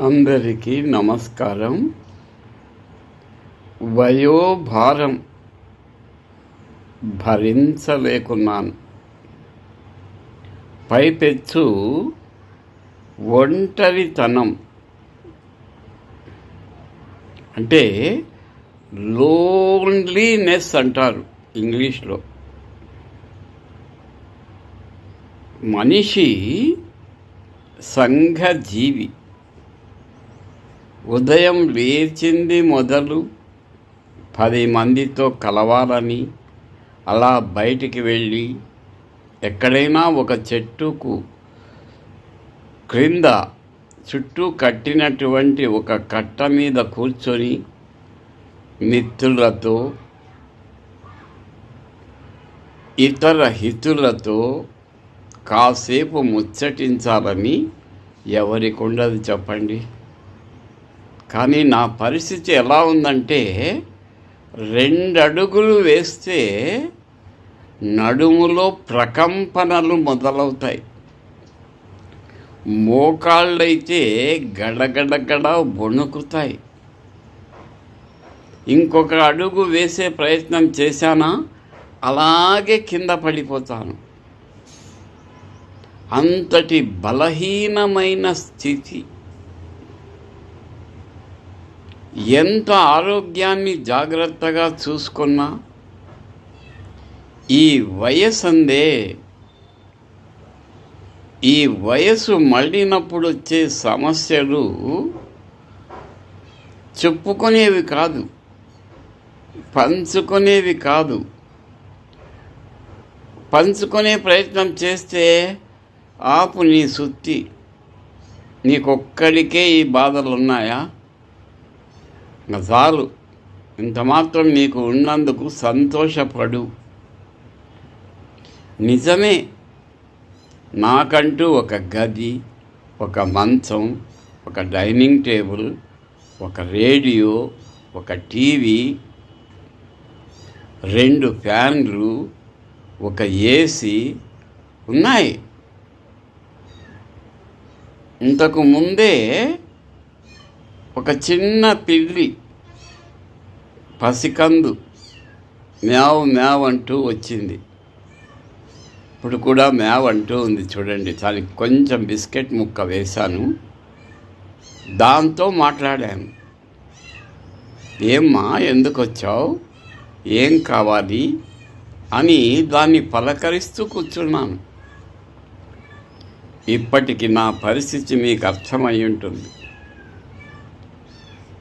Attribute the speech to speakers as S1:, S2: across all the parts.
S1: అందరికీ నమస్కారం. వయోభారం భరించలేకున్నాను. పైపెచ్చు ఒంటరితనం. అంటే లోన్లీనెస్ అంటారు ఇంగ్లీష్లో. మనిషి సంఘజీవి. ఉదయం లేచింది మొదలు పది మందితో కలవాలని అలా బయటికి వెళ్ళి ఎక్కడైనా ఒక చెట్టుకు క్రింద చుట్టూ కట్టినటువంటి ఒక కట్ట మీద కూర్చొని మిత్రులతో ఇతర హితులతో కాసేపు ముచ్చటించాలని ఎవరికి ఉండదు చెప్పండి. కానీ నా పరిస్థితి ఎలా ఉందంటే రెండు అడుగులు వేస్తే నడుములో ప్రకంపనలు మొదలవుతాయి. మోకాళ్ళైతే గడగడగడ వణుకుతాయి. ఇంకొక అడుగు వేసే ప్రయత్నం చేశానా? అలాగే కింద పడిపోతాను. అంతటి బలహీనమైన స్థితి. ఎంత ఆరోగ్యాన్ని జాగ్రత్తగా చూసుకున్నా ఈ వయసందే ఈ వయసు మళ్ళినప్పుడు వచ్చే సమస్యలు చెప్పుకునేవి కాదు పంచుకునేవి కాదు. పంచుకునే ప్రయత్నం చేస్తే ఆపు నీ సుత్తి. నీకొక్కడికే ఈ బాధలు ఉన్నాయా చాలు ఇంత మాత్రం నీకు ఉన్నందుకు సంతోషపడు. నిజమే నాకంటూ ఒక గది ఒక మంచం ఒక డైనింగ్ టేబుల్ ఒక రేడియో ఒక టీవీ రెండు ఫ్యాన్లు ఒక ఏసీ ఉన్నాయి. ఇంతకు ముందే ఒక చిన్న పిల్లి పసికందు మ్యావ్ మ్యావ్ అంటూ వచ్చింది. ఇప్పుడు కూడా మ్యావ్ అంటూ ఉంది చూడండి. దానికి కొంచెం బిస్కెట్ ముక్క వేశాను. దాంతో మాట్లాడాను. ఏమ్మా ఎందుకు వచ్చావు ఏం కావాలి? అని దాన్ని పలకరిస్తూ కూర్చున్నాను. ఇప్పటికి నా పరిస్థితి మీకు అర్థమై ఉంటుంది.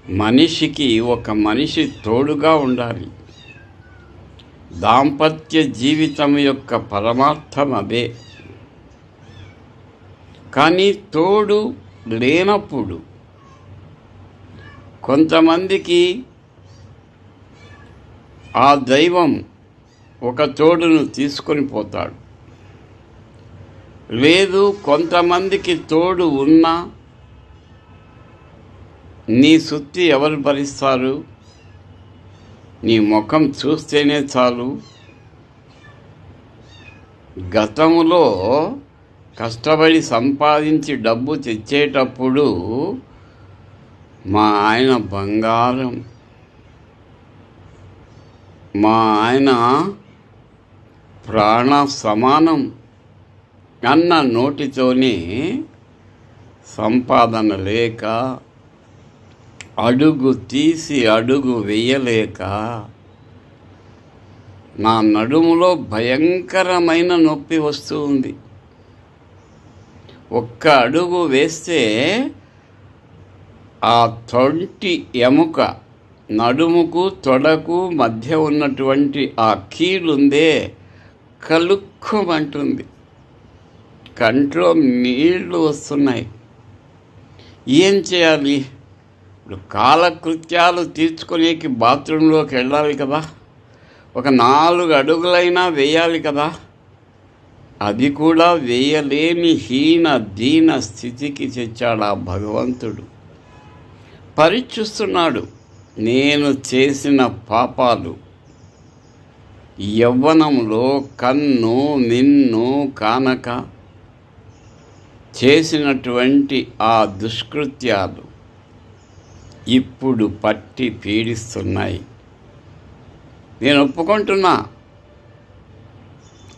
S1: మనిషికి ఒక మనిషి తోడుగా ఉండాలి. దాంపత్య జీవితం యొక్క పరమార్థం అదే. కానీ తోడు లేనప్పుడు కొంతమందికి ఆ దైవం ఒక తోడును తీసుకొని పోతాడు. లేదు కొంతమందికి తోడు ఉన్నా నీ సుత్తి ఎవరు భరిస్తారు? నీ ముఖం చూస్తేనే చాలు. గతంలో కష్టపడి సంపాదించి డబ్బు తెచ్చేటప్పుడు మా ఆయన బంగారం. మా ఆయన ప్రాణ సమానం అన్న నోటితోనే సంపాదన లేక అడుగు తీసి అడుగు వేయలేక నా నడుములో భయంకరమైన నొప్పి వస్తూ ఉంది. ఒక్క అడుగు వేస్తే ఆ తొంటి ఎముక నడుముకు తొడకు మధ్య ఉన్నటువంటి ఆ కీలుందే కలుక్కుమంటుంది. కంట్లో నీళ్ళు వస్తున్నాయి. ఏం చేయాలి? ఇప్పుడు కాలకృత్యాలు తీర్చుకునేకి బాత్రూంలోకి వెళ్ళాలి కదా. ఒక నాలుగు అడుగులైనా వేయాలి కదా. అది కూడా వేయలేని హీన దీన స్థితికి తెచ్చాడు ఆ భగవంతుడు. పరీక్షిస్తున్నాడు నేను చేసిన పాపాలు. యవ్వనంలో కన్ను నిన్ను కానక చేసినటువంటి ఆ దుష్కృత్యాలు. ఇప్పుడు పట్టి పీడిస్తున్నాయి. నేను ఒప్పుకుంటున్నా.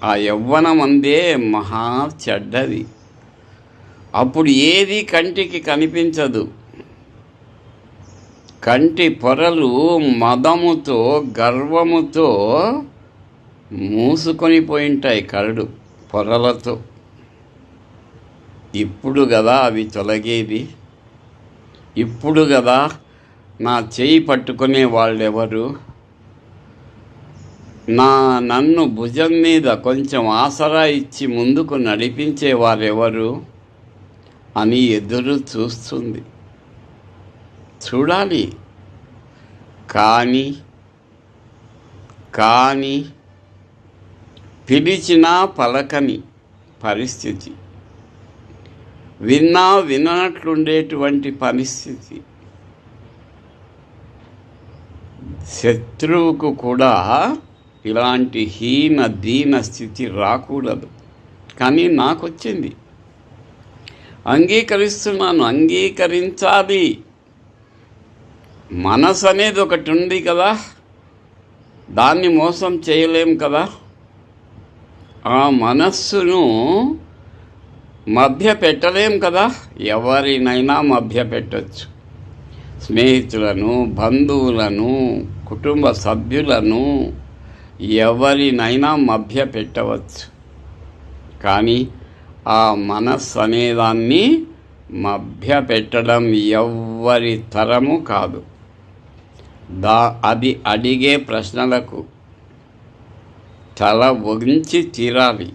S1: ఆ యవ్వనం అందే మహా చెడ్డది. అప్పుడు ఏది కంటికి కనిపించదు. కంటి పొరలు మదముతో గర్వముతో మూసుకొని పోయింటాయి కరడు పొరలతో. ఇప్పుడు కదా అవి తొలగేది ఇప్పుడు కదా నా చేయి పట్టుకునే వాళ్ళెవరు? నా నన్ను భుజం మీద కొంచెం ఆసరా ఇచ్చి ముందుకు నడిపించే వారెవరు? అని ఎదురు చూస్తుంది. చూడాలి. కానీ కానీ పిలిచినా పలకని పరిస్థితి. విన్నా వినట్లుండేటువంటి పరిస్థితి. శత్రువుకు కూడా ఇలాంటి హీన దీన స్థితి రాకూడదు. కానీ నాకు వచ్చింది అంగీకరిస్తున్నాను అంగీకరించాలి. మనసు అనేది ఒకటి ఉంది కదా. దాన్ని మోసం చేయలేం కదా. ఆ మనస్సును మభ్య పెట్టలేం కదా? ఎవరినైనా మభ్య పెట్టచ్చు స్నేహితులను బంధువులను కుటుంబ సభ్యులను ఎవరినైనా మభ్య పెట్టవచ్చు కానీ ఆ మనస్సు అనేదాన్ని మభ్య పెట్టడం ఎవ్వరి తరము కాదు. దా అది అడిగే ప్రశ్నలకు తల వంచి తీరాలి.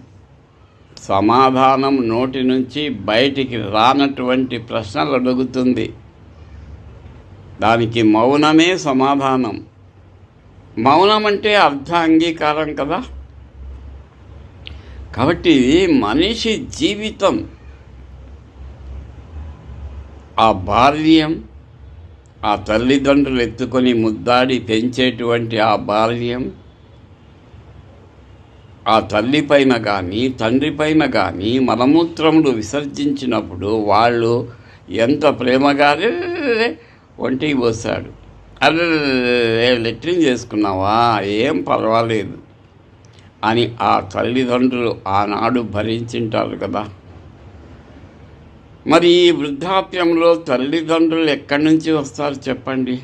S1: సమాధానం నోటి నుంచి బయటికి రానటువంటి ప్రశ్నలు అడుగుతుంది. దానికి మౌనమే సమాధానం. మౌనం అంటే అర్థ అంగీకారం కదా. కాబట్టి మనిషి జీవితం. ఆ బాల్యం ఆ తల్లిదండ్రులు ఎత్తుకొని ముద్దాడి పెంచేటువంటి ఆ బాల్యం ఆ తల్లి పైన కానీ తండ్రి పైన కానీ మలమూత్రములు విసర్జించినప్పుడు వాళ్ళు ఎంత ప్రేమగా ఒంటికి పోస్తాడు అరే లెట్రిన్ చేసుకున్నావా? ఏం పర్వాలేదు. అని ఆ తల్లిదండ్రులు ఆనాడు భరించింటారు కదా. మరి ఈ వృద్ధాప్యంలో తల్లిదండ్రులు ఎక్కడి నుంచి వస్తారు చెప్పండి?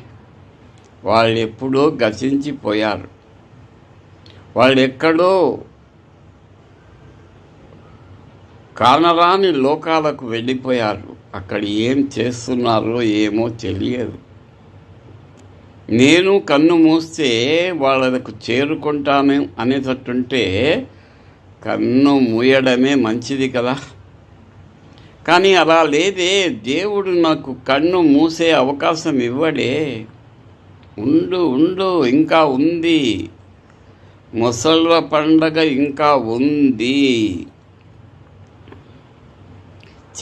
S1: వాళ్ళు ఎప్పుడో గతించిపోయారు. వాళ్ళు ఎక్కడో కానరాని లోకాలకు వెళ్ళిపోయారు. అక్కడ ఏం చేస్తున్నారో ఏమో తెలియదు. నేను కన్ను మూస్తే వాళ్ళకు చేరుకుంటాను అనేటట్టుంటే కన్ను మూయడమే మంచిది కదా. కానీ అలా లేదే దేవుడు నాకు కన్ను మూసే అవకాశం ఇవ్వడే. ఉండు ఉండు ఇంకా ఉంది. ముసళ్ళ పండగ ఇంకా ఉంది.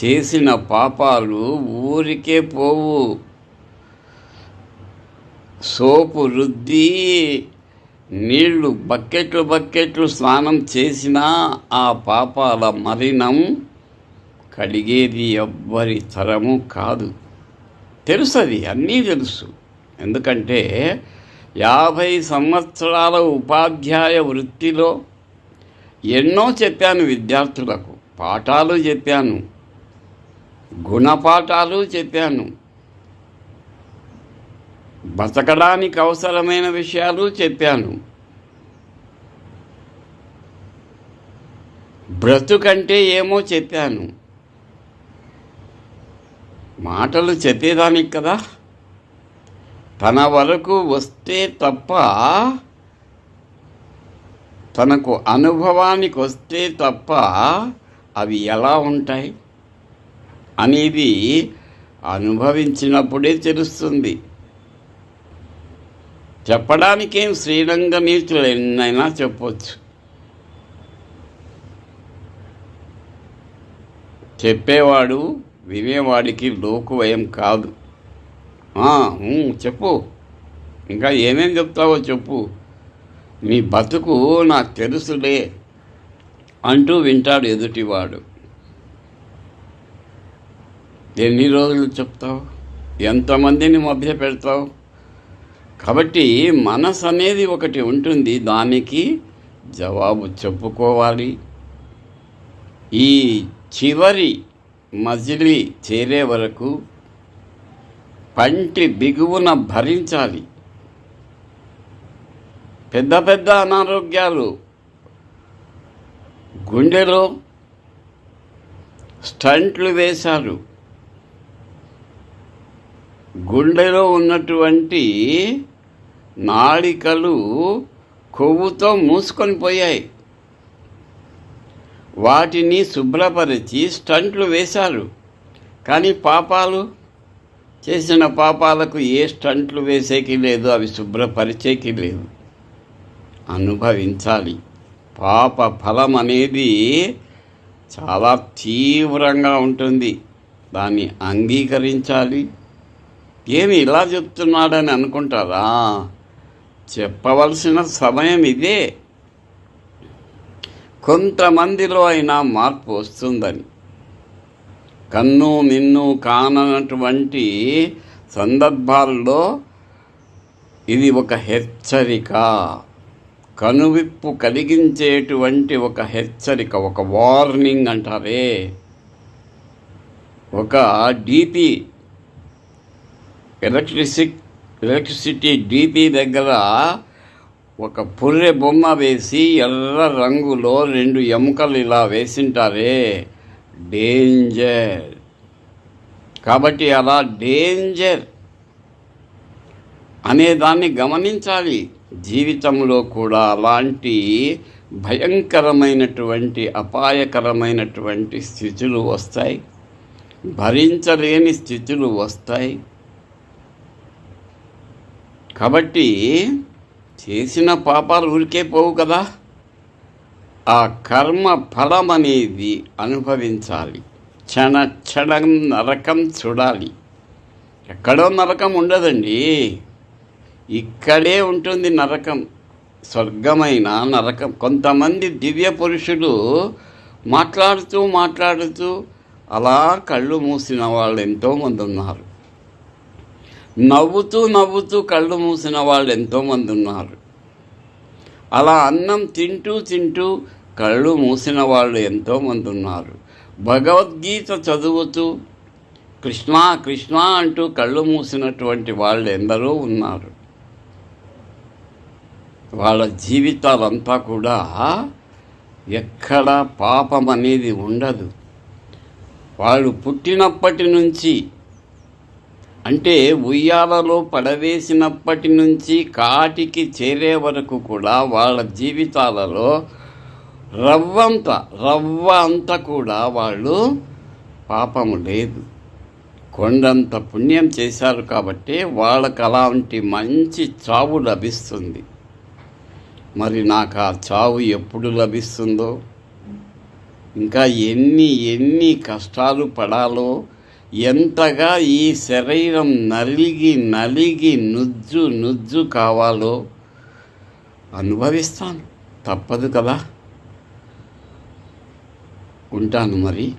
S1: చేసిన పాపాలు ఊరికే పోవు. సోపు రుద్ది నీళ్ళు బకెట్లు బకెట్లు స్నానం చేసినా ఆ పాపాల మలినం కడిగేది ఎవ్వరి తరము కాదు. తెలుసు అది అన్నీ తెలుసు. ఎందుకంటే యాభై సంవత్సరాల ఉపాధ్యాయ వృత్తిలో ఎన్నో చెప్పాను విద్యార్థులకు పాఠాలు చెప్పాను. గుణపాఠాలు చెప్పాను. బతకడానికి అవసరమైన విషయాలు చెప్పాను. బ్రతుకంటే ఏమో చెప్పాను. మాటలు చెప్పేదానికి కదా. తన వరకు వస్తే తప్ప తనకు అనుభవానికి వస్తే తప్ప అవి ఎలా ఉంటాయి? అనేది అనుభవించినప్పుడే తెలుస్తుంది. చెప్పడానికేం శ్రీరంగ నీతులు ఎన్నైనా చెప్పచ్చు. చెప్పేవాడు వినేవాడికి లోకువయం కాదు. చెప్పు. ఇంకా ఏమేం చెప్తావో చెప్పు. నీ బతుకు నాకు తెలుసులే అంటూ వింటాడు ఎదుటివాడు. ఎన్ని రోజులు చెప్తావు? ఎంతమందిని మభ్య పెడతావు? కాబట్టి మనసు అనేది ఒకటి ఉంటుంది. దానికి జవాబు చెప్పుకోవాలి. ఈ చివరి మజిలీ చేరే వరకు పంటి బిగువున భరించాలి. పెద్ద పెద్ద అనారోగ్యాలు గుండెలో స్టంట్లు వేశారు. గుండెలో ఉన్నటువంటి నాళికలు కొవ్వుతో మూసుకొని పోయాయి. వాటిని శుభ్రపరిచి స్టంట్లు వేశారు. కానీ పాపాలు? చేసిన పాపాలకు ఏ స్టంట్లు వేసేకి లేదు అవి శుభ్రపరిచేకి లేదు. అనుభవించాలి. పాప ఫలం అనేది చాలా తీవ్రంగా ఉంటుంది. దాన్ని అంగీకరించాలి. ఏమి ఇలా చెప్తున్నాడని అనుకుంటారా? చెప్పవలసిన సమయం ఇదే. కొంతమందిలో అయినా మార్పు వస్తుందని. కన్ను మిన్ను కానటువంటి సందర్భాల్లో ఇది ఒక హెచ్చరిక. కనువిప్పు కలిగించేటువంటి ఒక హెచ్చరిక ఒక వార్నింగ్ అంటారే. ఒక డీపీ ఎలక్ట్రిసిక్ ఎలక్ట్రిసిటీ డీపీ దగ్గర ఒక పుర్రె బొమ్మ వేసి ఎర్ర రంగులో రెండు ఎముకలు ఇలా వేసింటారే. డేంజర్. కాబట్టి అలా డేంజర్ అనేదాన్ని గమనించాలి. జీవితంలో కూడా అలాంటి భయంకరమైనటువంటి అపాయకరమైనటువంటి స్థితులు వస్తాయి. భరించలేని స్థితులు వస్తాయి. కాబట్టి చేసిన పాపాలు ఊరికే పోవు కదా. ఆ కర్మ ఫలం అనేది అనుభవించాలి. క్షణ క్షణం నరకం చూడాలి. ఎక్కడో నరకం ఉండదండి. ఇక్కడే ఉంటుంది నరకం. స్వర్గమైన నరకం. కొంతమంది దివ్య పురుషులు మాట్లాడుతూ మాట్లాడుతూ అలా కళ్ళు మూసిన వాళ్ళు ఎంతోమంది ఉన్నారు. నవ్వుతూ నవ్వుతూ కళ్ళు మూసిన వాళ్ళు ఎంతోమంది ఉన్నారు. అలా అన్నం తింటూ తింటూ కళ్ళు మూసిన వాళ్ళు ఎంతోమంది ఉన్నారు. భగవద్గీత చదువుతూ కృష్ణ కృష్ణ అంటూ కళ్ళు మూసినటువంటి వాళ్ళు ఎందరో ఉన్నారు. వాళ్ళ జీవితాలంతా కూడా ఎక్కడ పాపం అనేది ఉండదు. వాళ్ళు పుట్టినప్పటి నుంచి అంటే ఉయ్యాలలో పడవేసినప్పటి నుంచి కాటికి చేరే వరకు కూడా వాళ్ళ జీవితాలలో రవ్వంత రవ్వ అంత కూడా వాళ్ళు పాపము లేదు. కొండంత పుణ్యం చేశారు కాబట్టి వాళ్ళకు అలాంటి మంచి చావు లభిస్తుంది. మరి నాకు ఆ చావు ఎప్పుడు లభిస్తుందో? ఇంకా ఎన్ని ఎన్ని కష్టాలు పడాలో ఎంతగా ఈ శరీరం నలిగి నలిగి నుజ్జు నుజ్జు కావాలో అనుభవిస్తాను. తప్పదు కదా. ఉంటాను మరి.